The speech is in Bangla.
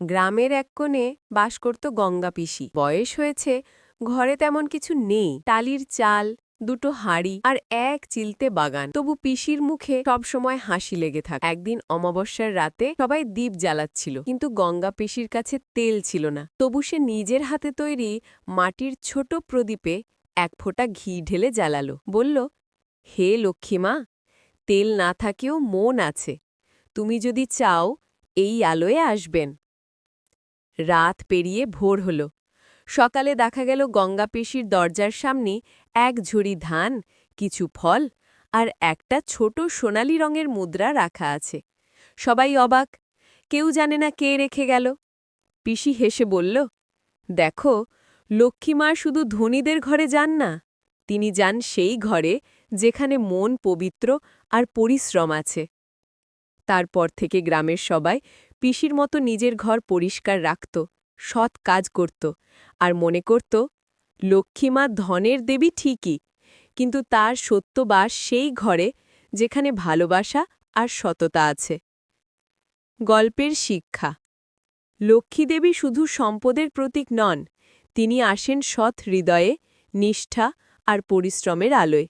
গ্রামের এক কোণে বাস করত গঙ্গা পিসি। বয়স হয়েছে, ঘরে তেমন কিছু নেই। টালির চাল, দুটো হাঁড়ি আর এক চিলতে বাগান। তবু পিসির মুখে সবসময় হাসি লেগে থাক। একদিন অমাবস্যার রাতে সবাই দ্বীপ জ্বালাচ্ছিল, কিন্তু গঙ্গা পিসির কাছে তেল ছিল না। তবু সে নিজের হাতে তৈরি মাটির ছোট প্রদীপে এক ফোঁটা ঘি ঢেলে জ্বালালো। বলল, হে লক্ষ্মীমা তেল না থাকেও মন আছে। তুমি যদি চাও, এই আলোয় আসবেন। রাত পেরিয়ে ভোর হল। সকালে দেখা গেল গঙ্গা পিসির দরজার সামনে এক ঝুড়ি ধান, কিছু ফল আর একটা ছোট সোনালি রঙের মুদ্রা রাখা আছে। সবাই অবাক, কেউ জানে না কে রেখে গেল। পিসি হেসে বলল, দেখো লক্ষ্মীমা শুধু ধনীদের ঘরে যান না, তিনি যান সেই ঘরে যেখানে মন পবিত্র আর পরিশ্রম আছে। তারপর থেকে গ্রামের সবাই পিসির মতো নিজের ঘর পরিষ্কার রাখত, সৎ কাজ করত আর মনে করত লক্ষ্মীমা ধনের দেবী ঠিকই, কিন্তু তার সত্যবাস সেই ঘরে যেখানে ভালোবাসা আর সততা আছে। গল্পের শিক্ষা লক্ষ্মীদেবী শুধু সম্পদের প্রতীক নন, তিনি আসেন সৎ হৃদয়ে নিষ্ঠা আর পরিশ্রমের আলোয়।